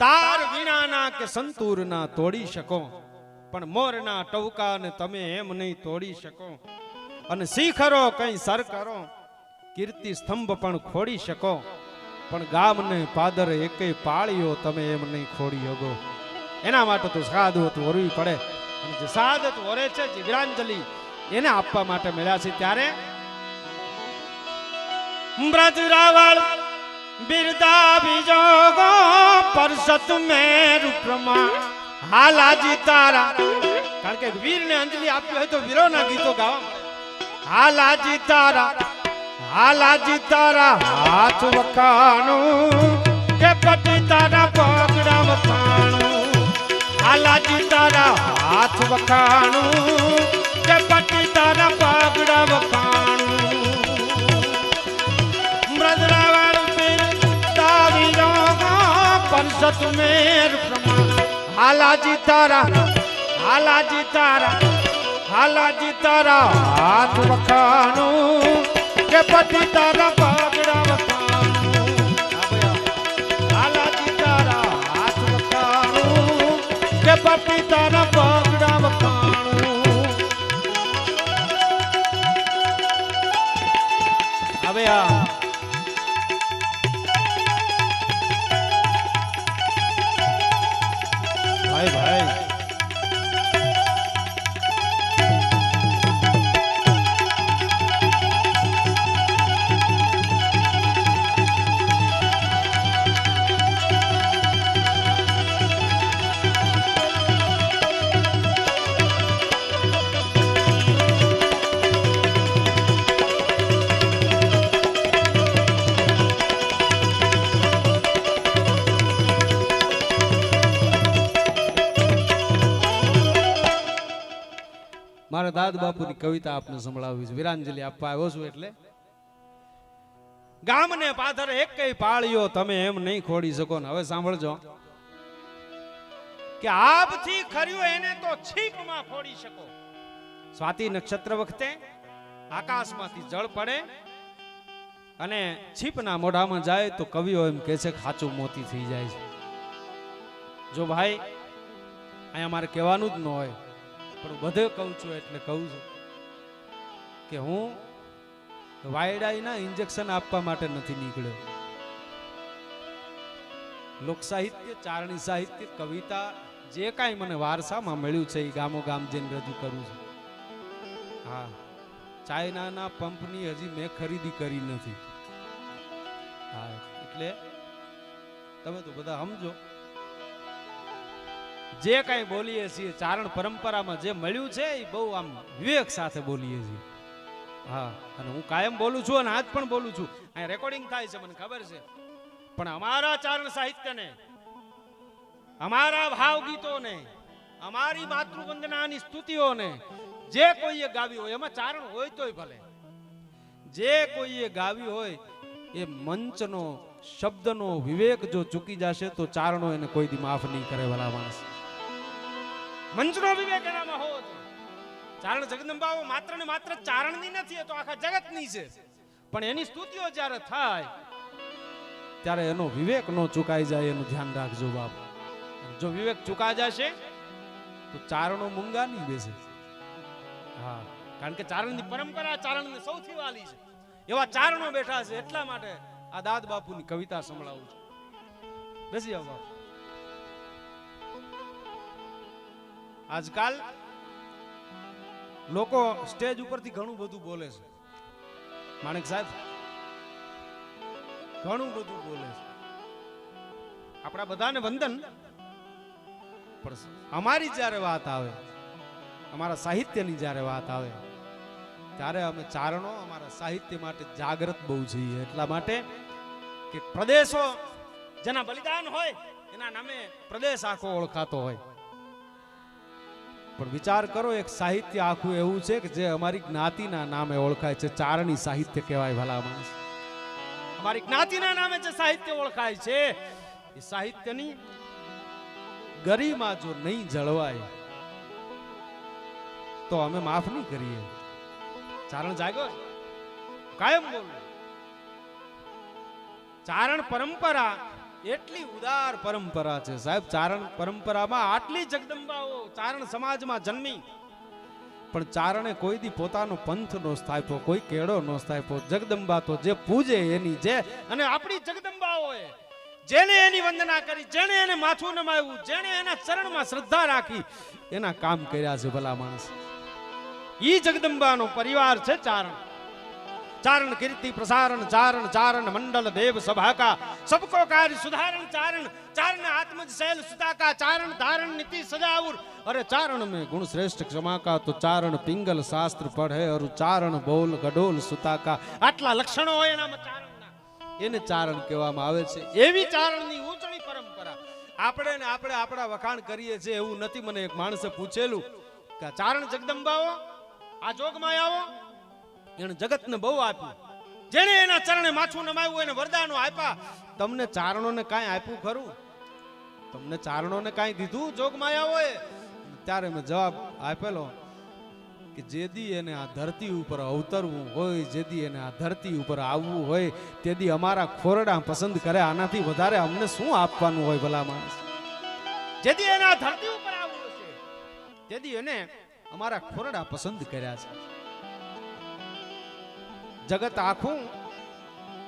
તાર વીણાના કે સંતૂરના તોડી શકો. પણ મોરના ટવકાને તમે એમ નહીં તોડી શકો. અને શિખરો કઈ સર કરો કીર્તિ સ્તંભ પણ ખોડી શકો. પણ ગામને પાદર એકે પાળીઓ તમે એમ નહીં ખોડી શકો. એના માટે તો સાદત વરવી પડે. અને જે સાદત વરે છે જીવરાંજલિ એને આપવા માટે મળ્યા છે ત્યારે. બ્રજ રાવળ બિરદા બીજો ગો પરસત મેરુ પ્રમા હાલાજી તારા. કારણ કે વીરને અંજલિ આપી હોય તો વીરોના ગીતો ગાવા હાલાજી તારા. હાલાજી તારા. હાથ વખાણું. કે પટી તારા પગડા વખાણું. હાલાજી તારા. હાથ વખાણું. પરસત મેર પ્રમાણ હાલાજી તારા હાલાજી તારા હાલાજી તારા હાથ વખાણું કે પતિ તારા પાગડા વખાણું હાલાજી તારા હાથ વખાણું કે પતિ તારા પાગડા વખાણું હવે આ કવિતા આપને સંભળાવી છે. વિરાંજલિ આપવા આવ્યો છું એટલે. ગામને પાથર એક કઈ પાળીઓ તમે એમ નહીં ખોડી શકો ને. હવે સાંભળજો. કે આપથી ખર્યું એને તો છીકમાં ફોડી શકો. સ્વાતિ નક્ષત્ર વખતે આકાશમાંથી જળ પડે અને છીપના મોઢામાં જાય તો કવિઓ એમ કહે છે કે ખાચું મોતી થઈ જાય છે. જો ભાઈ, અહીંયા મારે કહેવાનું જ ન હોય, પણ બધે કહું છું એટલે કહું છું. કે હું વાયડાઈના ઇન્જેક્શન આપવા માટે નથી નીકળ્યો. લોક સાહિત્ય, ચારણી સાહિત્ય, કવિતા, જે કાંઈ મને વારસામાં મળ્યું છે, એ ગામો ગામ જઈને રજૂ કરું છું. હા, ચાઇનાના પંપની હજી મેં ખરીદી કરી નથી. હા, એટલે તમે તો બધા સમજો. જે કાંઈ બોલીએ છીએ, ચારણ પરંપરામાં જે મળ્યું છે, એ બહુ આમ વિવેક સાથે બોલીએ છીએ. હા, અને હું કાયમ બોલું છું અને આજ પણ બોલું છું. અહીં રેકોર્ડિંગ થાય છે, મને ખબર છે. પણ અમારા ચારણ સાહિત્યને, અમારા ભાવ ગીતોને અમારી માતૃવંદનાની સ્તુતિઓને, જે કોઈએ ગાવી હોય, એમાં ચારણ હોય તોય ભલે. જે કોઈએ ગાવી હોય, એ મંચનો, શબ્દનો વિવેક જો ચૂકી જશે, તો ચારણો એને કોઈ દી માફ નહીં કરે ભલા માણસ. મંચનો વિવેક એનામાં હોવો જોઈએ. ચારણ જગદંબાઓ માત્ર ને માત્ર ચારણની નથી તો આખા જગતની છે. પણ એની સ્તુતિઓ જ્યારે થાય, ત્યારે એનો વિવેક નો ચુકાઈ જાય, એનું ધ્યાન રાખજો બાપ. જો વિવેક ચુકા જશે, તો ચારણો મૂંગા નહીં બેસે. હા, કારણ કે ચારણની પરંપરા ચારણની સૌથી વાલી છે. એવા ચારણો બેઠા છે, એટલા માટે આ દાદ બાપુની કવિતા સંભળાવું છું. બેસી બાપ. આજકાલ લોકો સ્ટેજ ઉપરથી ઘણું બધું બોલે છે. માણેક સાહેબ, ઘણું બધું બોલે છે. આપણા બધાને વંદન. પણ અમારી જ્યારે વાત આવે, અમારા સાહિત્યની જ્યારે વાત આવે, ત્યારે અમે ચારણો અમારા સાહિત્ય માટે જાગૃત બહુ છીએ. એટલા માટે કે પ્રદેશો જેના બલિદાન હોય, એના નામે પ્રદેશ આખો ઓળખાતો હોય. પણ વિચાર કરો, એક સાહિત્ય આખું એવું છે કે જે અમારી જ્ઞાતિના નામે ઓળખાય છે. ચારણી સાહિત્ય કહેવાય ભલા માણસ. અમારી જ્ઞાતિના નામે જે સાહિત્ય ઓળખાય છે, એ સાહિત્યની ગરિમા જો નહીં જળવાય, તો અમે માફ નહીં કરીએ. ચારણ જાગ્યો કાયમ બોલું. ચારણ પરંપરા એટલી ઉદાર પરંપરા છે. સાહેબ, ચારણ પરંપરામાં આટલી જગદંબાઓ ચારણ સમાજમાં જન્મી. પણ ચારણે કોઈ દી પોતાનો પંથ નો સ્થાપ્યો, કોઈ કેળો નો સ્થાપ્યો. જગદંબા તો જે પૂજે એની જે, અને આપણી જગદંબાઓએ જેને એની વંદના કરી જેને એને માથું નમાવ્યું જેને એના ચરણમાં શ્રદ્ધા રાખી, એના કામ કર્યા છે ભલા માણસ. ઈ જગદંબાનો પરિવાર છે ચારણ. चारण कीर्ति प्रसारण चारण चारण मंडल देव सभा का सबको कार्य सुधारण चारण चारण आत्मज शैल सुता का चारण धारण नीति सजाउर अरे चारण में गुण श्रेष्ठ क्षमा का तो चारण पिंगल शास्त्र पढ़े और चारण बोल गडोल सुता का આટલા લક્ષણો હોય એનામાં ચારણના એને ચારણ કહેવામાં આવે છે એવી ચારણની ઊંચણી પરંપરા આપણે ને આપણે આપણા વખાણ કરીએ છીએ એવું નથી મને એક માણસે પૂછેલું કે આ ચારણ જગદંબાઓ આ જોગમાયાઓ એને જગતને બહુ આપ્યું. જેણે એના ચરણે માથું નમાવ્યું, એને વરદાનો આપ્યા. તમને ચારણોને કાંઈ આપ્યું ખરું? તમને ચારણોને કાંઈ દીધું હોય ત્યારે મેં જવાબ આપેલો કે જેદી એને આ ધરતી ઉપર અવતરવું હોય જેદી એને આ ધરતી ઉપર આવવું હોય તેદી અમારા ખોરડા પસંદ કરે, આનાથી વધારે અમને શું આપવાનું હોય, ભલા માણસ? જેદી એને આ ધરતી ઉપર આવવું છે તેદી એને અમારા ખોરડા પસંદ કર્યા છે. જગત આખું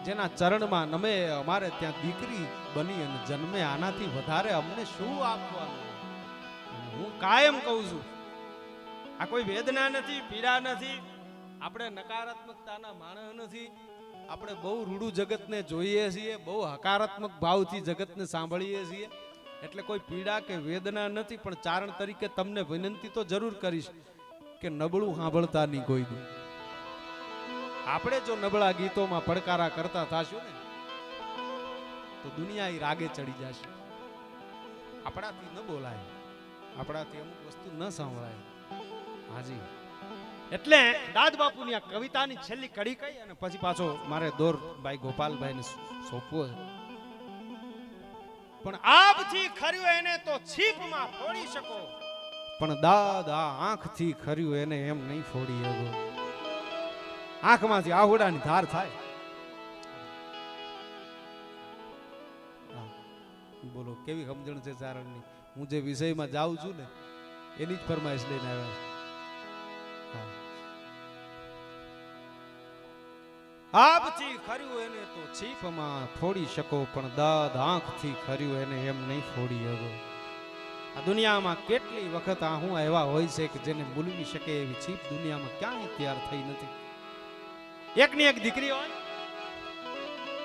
જેના ચરણમાં નમે, અમારે ત્યાં દીકરી બની અને જન્મે, આનાથી વધારે અમને શું આપવાનું? હું કાયમ કહું છું, આ કોઈ વેદના નથી, પીડા નથી, આપણે નકારાત્મકતાના માણસ નથી, આપણે બહુ રૂડું જગતને જોઈએ છીએ, બહુ હકારાત્મક ભાવથી જગતને સાંભળીએ છીએ. એટલે કોઈ પીડા કે વેદના નથી, પણ ચારણ તરીકે તમને વિનંતી તો જરૂર કરીશ કે નબળું સાંભળતા નહીં કોઈ દી આપણે જો નબળા ગીતોમાં પડકારા કરતા થશું ને, તો દુનિયા એ રાગે ચડી જશે. આપણાથી ન બોલાય, આપણાથી અમુક વસ્તુ ન સાંભળાય. હાજી. એટલે દાદ બાપુની આ કવિતાની છેલ્લી કડી કઈ અને પછી પાછો મારે દોર ભાઈ ગોપાલભાઈને સોંપવો પણ આપથી ખર્યું એને તો છીપમાં ફોડી શકો. પણ દાદ આંખથી ખર્યું એને એમ નહીં ફોડી શકો. આંખમાંથી આહુડાની ધાર થાય. બોલો, કેવી સમજણ છે ચારણની? હું જે વિષયમાં જાઉં છું ને, એની જ ફરમાઈશ લઈને આવ્યા આપથી ખર્યું એને તો છીપમાં ફોડી શકો, પણ દાદ આંખથી ખર્યું એને એમ નહીં ફોડી શકો આ દુનિયામાં કેટલી વખત આ હું એવા હોય છે કે જેને મૂલવી શકે એવી છીપ દુનિયામાં ક્યાંય તૈયાર થઈ નથી. એકની એક દીકરી હોય.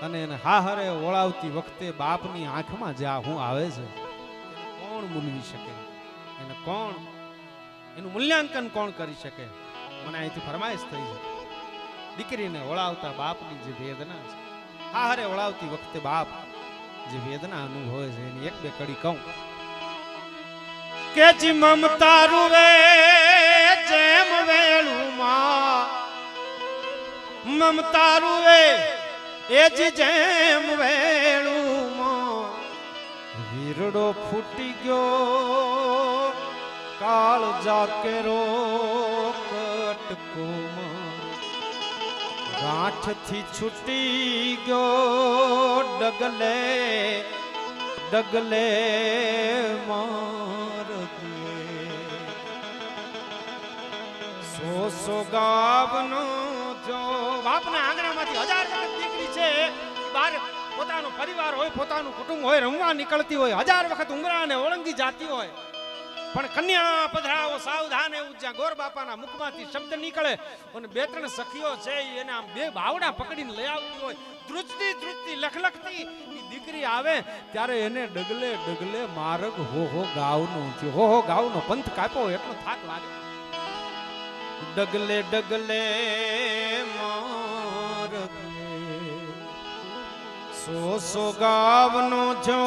અને એને હાહરે ઓળાવતી વખતે બાપની આંખમાં જે આ હું આવે છે કોણ મૂલવી શકે? એને કોણ એનું મૂલ્યાંકન કોણ કરી શકે? મને અહીંથી ફરમાઈશ થઈ છે. દીકરીને ઓળાવતા બાપની જે વેદના છે હાહરે ઓળાવતી વખતે બાપ જે વેદના અનુભવે છે એની એક બે કડી કહું. કે જી મમતા રૂવે જેમ વેળું માં મમતા રૂવે એ જ જેમ વેણુમાં. વીરડો ફૂટી ગયો, કાળ જાકેરો કટકોમાં ગાંઠથી છૂટી ગયો, ડગલે ડગલે માર સો સો ગાવનો જો બાપના આંગણામાંથી હજાર વખત દીકરી છે, બાર પોતાનો પરિવાર હોય, પોતાનું કુટુંબ હોય, રમવા નીકળતી હોય, હજાર વખત ઉમરાને ઓળંગી જાતી હોય. પણ કન્યા પધરાવો સાવધાન એવું જ્યાં ગોર બાપાના મુખમાંથી શબ્દ નીકળે અને બે ત્રણ સખીઓ છે એને આમ બે બાવડા પકડીને લઈ આવતી હોય. ધ્રુજતી ધ્રુજતી લખલખતી દીકરી આવે ત્યારે એને ડગલે ડગલે માર્ગ હો હો ગાવનો હો હો ગાવનો પંથ કાપ્યો એટલો થાક લાગે. ડગલે ડગલે મોર સો સો ગાવનો જો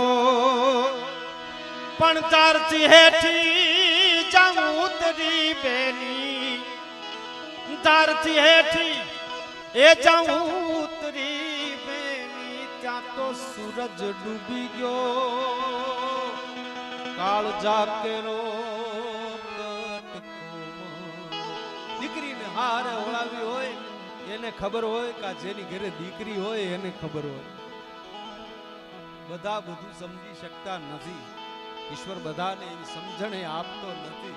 પણ તારથી હેઠી જાઉં ઉતરી બેની. તારથી હેઠી એ જાઉં ઉતરી બેની. ત્યાં તો સૂરજ ડૂબી ગયો. કાળ જાકેરો હારે ઓળાવી હોય, એને ખબર હોય કે જેની ઘરે દીકરી હોય, એને ખબર હોય. બધા બધું સમજી શકતા નથી. ઈશ્વર બધાને એવી સમજણ એ આપતો નથી.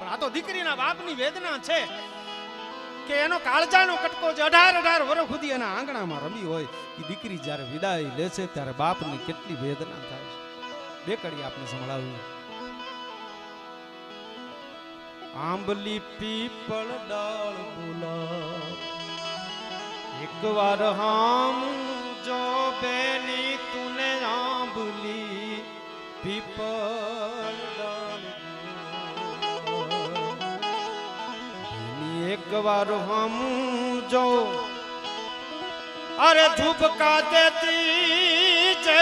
પણ આ તો દીકરીના બાપની વેદના છે કે એનો કાળજાનો કટકો જે અઢાર અઢાર વર્ષ સુધી એના આંગણામાં રમી હોય. એ દીકરી જ્યારે વિદાય લે છે, ત્યારે બાપને કેટલી વેદના થાય છે. બે કડી આપણે સંભળાવ્યું આંબલી પીપળ ડાળ બોલા એક વાર હામ જો બેની તુને આંબલી પીપળ ડાળ એક વાર હમ જો અરે ધૂપકા દેતી જે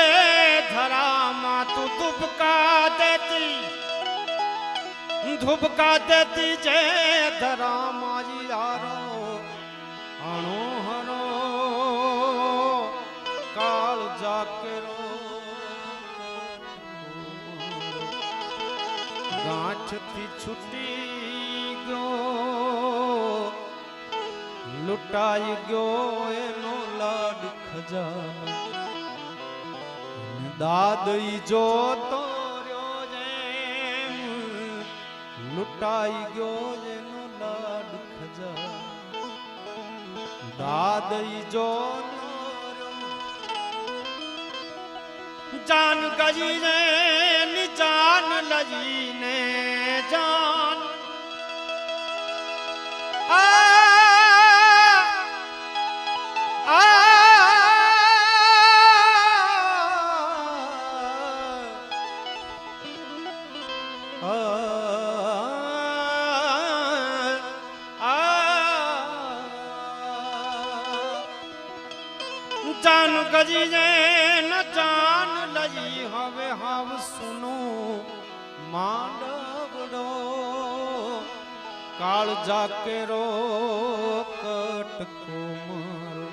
ધરામાં તું ધૂપકા દેતી ધૂપકા દેતી જે ધરામાં યારો, અણો હરો કાળ જાકેરો. ગાંઠથી છૂટી ગયો, લૂંટાઈ ગયો એનો લાડ ખજાનો. અને દાદઈ જોતો લૂંટાઈ ગયો એનો લાડ ખજાનો દાદઈ જો જાન ગજીને જાન લજીને જાન જે ન જાન લજી હવે હાવ સુનો માંડવડો. કાળ જાકેરો કટકો મારો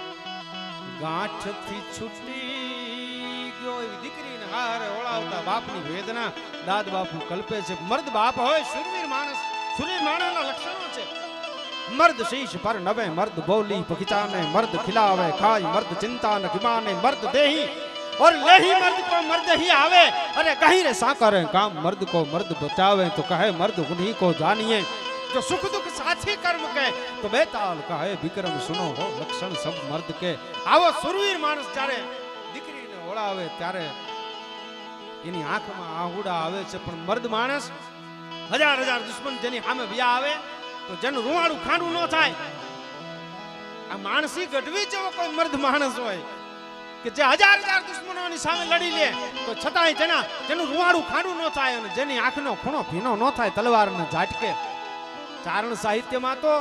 ગાંઠથી છૂટી ગયો દીકરીને હારે ઓળાવતા બાપની વેદના. દાદ બાપુ કલ્પે છે, મર્દ બાપ હોય, સુરવીર માણસ. શુરવીર માણસના લક્ષણો છે. મર્દ શીશ પર નવે મર્દ બોલી બગીચાને મર્દ ખિલાવે ખાય મર્દ ચિંતા ન કિમાને મર્દ દેહી और लेही मर्द को मर्द ही आवे अरे कहीं रे साकर काम मर्द को मर्द बचावे तो कहे मर्द उन्हीं को जानिए जो सुख दुख साथी कर्म के तो बेताल कहे विक्रम सुनो हो लक्षण सब मर्द के આવો સુરવીર માણસ જ્યારે દીકરીને ઓળાવે ત્યારે એની આંખમાં આહુડા આવે છે પણ મર્દ માણસ હજાર હજાર દુશ્મન જેની સામે વ્યા આવે તો જેનું રૂવાડું ખાંડું ન થાય, આ માણસી ગઢવી જેવો કોઈ મર્દ માણસ હોય કે જે હજાર હજાર દુશ્મનોની સામે લડી લે, તો છતાંય જેના જેનું રૂવાડું ખાંડું ન થાય અને જેની આંખનો ખૂણો ભીનો ન થાય, તલવારને ઝાટકે. ચારણ સાહિત્યમાં તો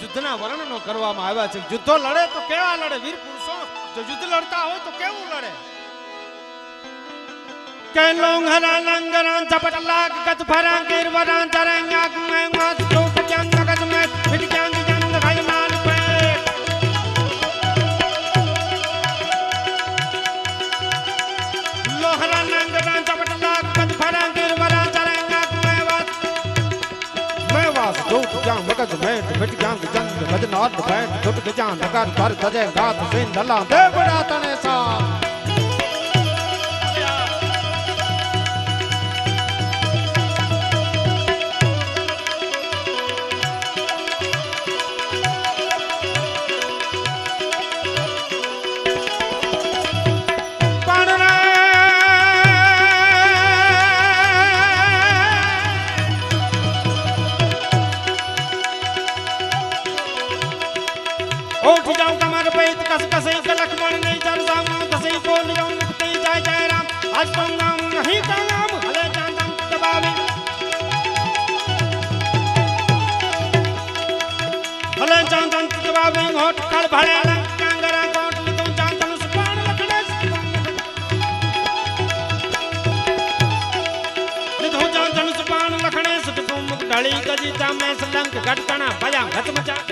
યુદ્ધના વર્ણનો કરવામાં આવ્યા છે. યુદ્ધો લડે તો કેવા લડે? વીર પુરુષો, જો યુદ્ધ લડતા હોય તો કેવું લડે? કે લોંઘરા લંગરા ઝપટ લાગ, ગત ગીર વરા આગ મેં માત ખાઈ માલ પે લોહરા લંગરા ઝપટ લાગ ગત ભરા ગીર વરા ચરંગાગ મે કસ કસે લક્ષ્મણ ને જન રામ કસે બોલ રામ મુક્તિ જય જય રામ આજ તો નામ નહીં તો નામ હલે જાન જાન દબાવે હલે જાન જાન દબાવે હોઠ કળ ભળે કાંગરા કોટ તો જાન જાન સુપાણ લખડે લીધો જાન જાન સુપાણ લખડે સુખ તું મુખ ઢળી ગજી તા મેં સલંક ઘટકણા ભયા ઘટમચા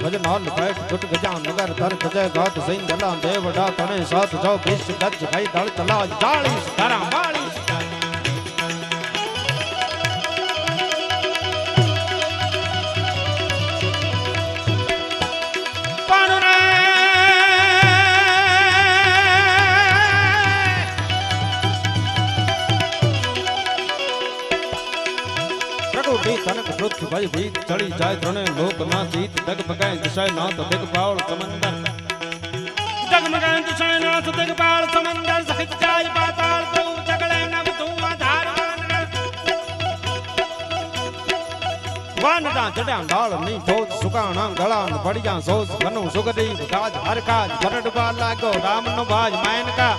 ગજન હોલ ફેટ ગુટ ગજાન નગર ધર ગજય ગાત સૈન દલા દેવડા તણે સાત જો ભીષ ગજ ગઈ દળ તલા જાળી તારા પ્રકૃતિ તનક પૃથ્વી ભય ભીત ચડી જાય ત્રણે લોક ના જીત દગ બગાય દિશાય નાથ દિગ પાવળ સમંદર. ડગમગાય દિશાય નાથ દિગ પાવળ સમંદર સહિત જાય પાતાળ તો જગળે નવ તું આધાર વાનડા ચડ્યા ડાળની ઠોજ સુકાણા ગળા ન સોસ બનો સુગરી ગાજ હરકાજ બરડવા લાગો રામ નો ભાજ માયનકા.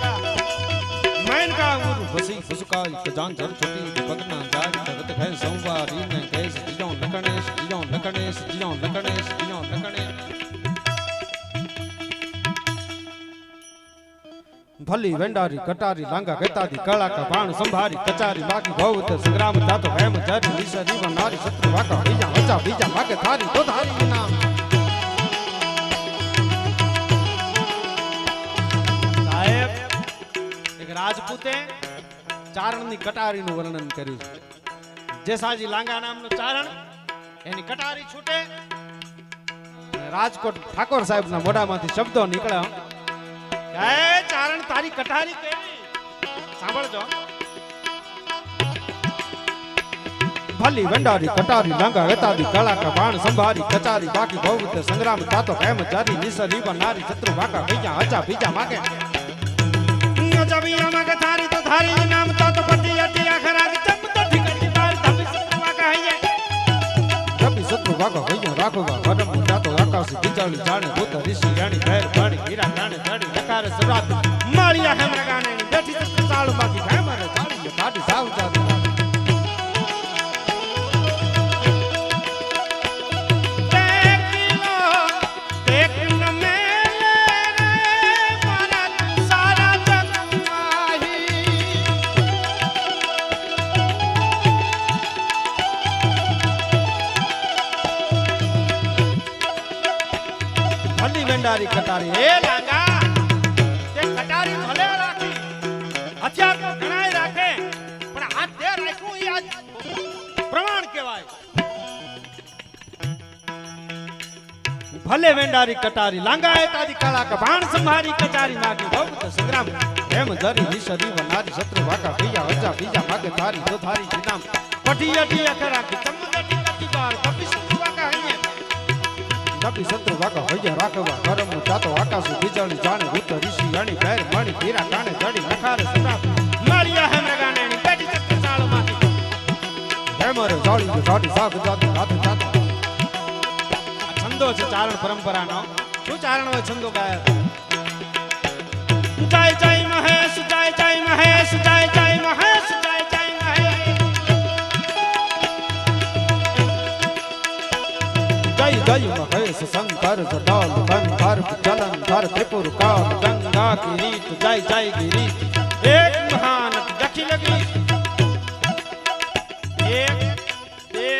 માયનકા ઉર ભસી ફુસકાઈ કે જાન જર છોટી પગના જાગ જગત હે સંવારી ને કેસ. જીજો લકણેશ જીજો લકણેશ જીજો લકણેશ જીજો લકણેશ ભલી વેંડારી કટારી લાંગા ગતાદી કળાકા ભાણ સંભારી, કચારી બાકી ભવત સંગ્રામ જાતો હેમ જરી, વિસરી નારી શત્રુ વાકા બીજા વચા બીજા માગે થારી, તો ધારી નામ સાહેબ, એક રાજપૂતે ચારણની કટારીનું વર્ણન કર્યું છે. જેસાજી લાંગા નામનું ચારણ, એની કટારી છૂટે. રાજકોટ ઠાકોર સાહેબના મોઢામાંથી શબ્દો નીકળ્યા ચારણ, તારી કટારી સાંભળજો. ભલી વંડારી કટારી, લાંગા વેતાદી કળાકા બાણ સંભારી, કચારી, બાકી ભવત સંગ્રામ તાતો કેમ જારી, નિસરી નારી, શત્રુ વાકા બીજા હજા બીજા માગે. જબિયા માગે થારી તો થારી નામ તાતો પટી અટી આખરા ચમ તો ઠીકડી બાર શત્રુ વાકા હૈયા. રબી શત્રુ વાગો ભૈયો રાખોગા વડમ જાતો આકાશ બિચાળી જાણે ભૂત ઋષિ રાણી ભેર ભાડી હીરા રાણે ધડી નકાર સરાત માળિયા હેમરા ગાને બેઠી સાળમાંથી હેમરે જાળી કાઢી સાવ જાતો ખટારી કટારી એ લાંગા. તે ખટારી ભલે રાખી, હથિયાર તો ઘણાય રાખે, પણ હાથ તે રાખ્યું એ આજ પ્રમાણ કહેવાય. ભલે વેંડારી કટારી લાંગા તારી કળા કભાણ સંભારી કચારી માગી ભક્ત સંગ્રામ હેમ ધરી વિસરી વનારી, શત્રુ વાકા બીજા વજા બીજા માગે તારી, તો તારી જીનામ પટી અટી અખરા કે ચમદટી કટી બાર કપી શત્રુ કપી શત્રુ વાકા હૈયે રાખવા કરમ જાતો આકાશુ બીજળી જાણે ભૂત ઋષિ અણી ભેર મણી, પીરા કાણે, જડી નખારે સરાપ માળિયા હેમ રગાણે પેટી ચક્ર ચાળ માગી હેમર જાળી જાડી સાગ જાતો હાથ જાતો. છંદો છે ચારણ પરંપરાનો. શું ચારણ હોય છંદો ગાય? જય જય મહેશ જય જય મહેશ જય જય મહેશ જય મહેશ શંકર જડાલ બંધર જલંધર ત્રિપુર કાલ ગંગા કિરીટ, જય જય ગિરીશ એક મહાન જખી લગી એક, બે,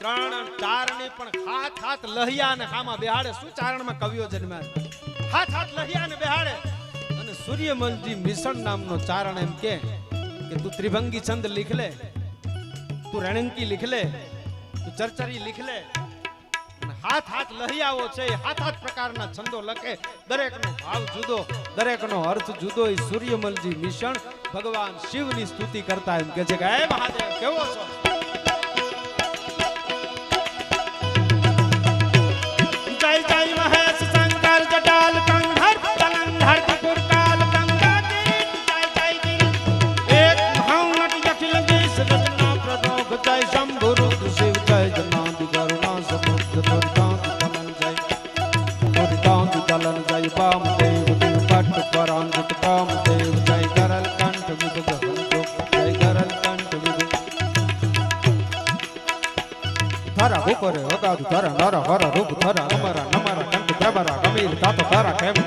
ત્રણ, ચાર ને પણ હાથ હાથ લહિયા ને ખામાં બેહાડે. શું ચારણમાં કવિઓ જન્મ્યા? હાથ હાથ લહિયા ને બેહાડે. અને સૂર્યમલજી મિશન નામનો ચારણ એમ કે તું ત્રિભંગી છંદ લીખ લે, તું રણંકી લીખ લે, તું ચરચરી લીખ લે હાથ હાથ લહિયાઓ છે હાથ હાથ પ્રકારના છંદો લખે. દરેકનો ભાવ જુદો, દરેકનો અર્થ જુદો. એ સૂર્યમલજી મિશન ભગવાન શિવની સ્તુતિ કરતા એમ કે છે કે, હે મહાદેવ, કેવો છો? જય Maracaibo.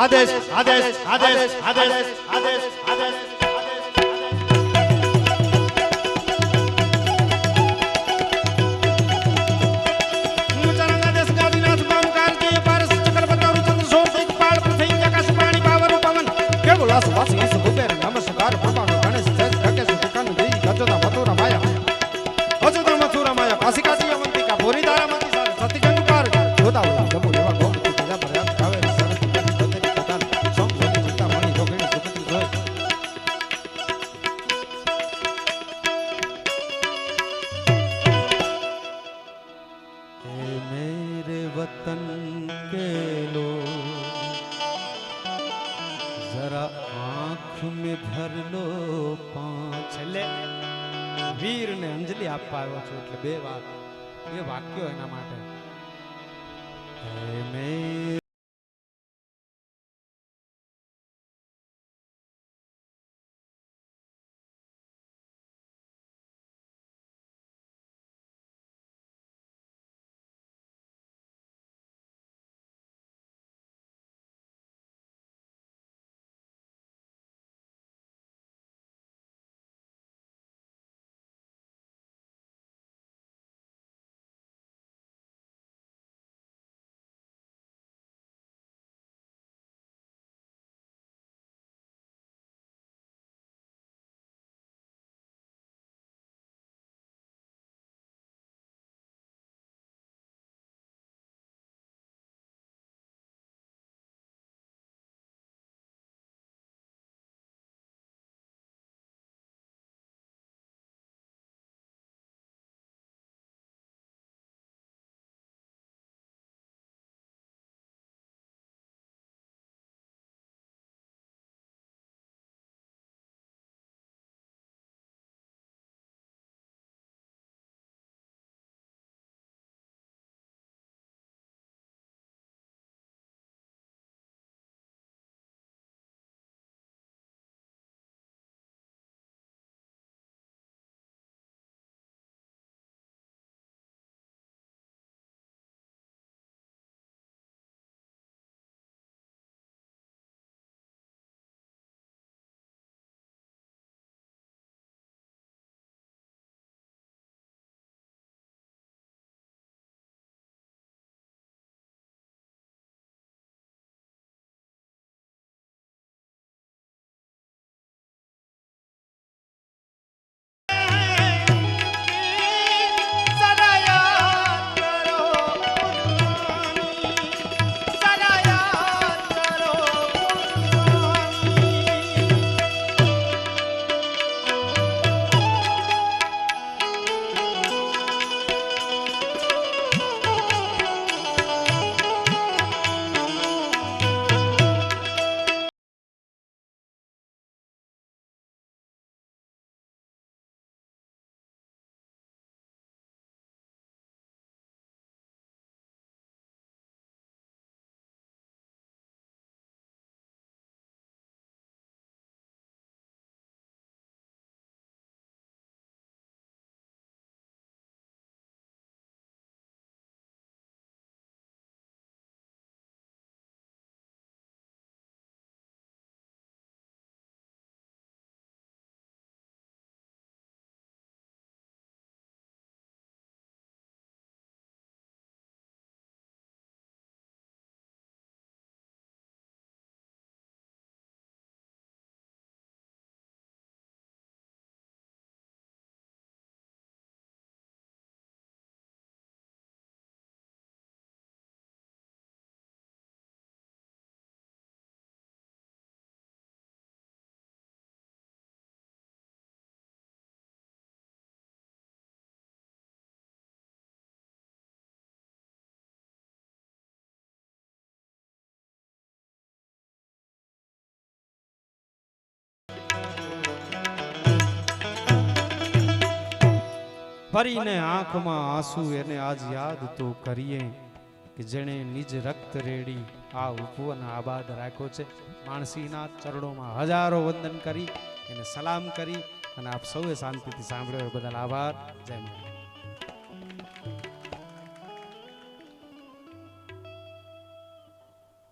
আদেশ আদেশ আদেশ আদেশ ફરીને આંખમાં આંસુ એને આજ યાદ તો કરીએ કે જેણે નિજ રક્ત રેડી આ ઉપવન આબાદ રાખ્યો છે. માણસીના ચરણોમાં હજારો વંદન કરી, એને સલામ કરી અને આપ સૌએ શાંતિથી સાંભળ્યો બદલ આભાર. જય માતા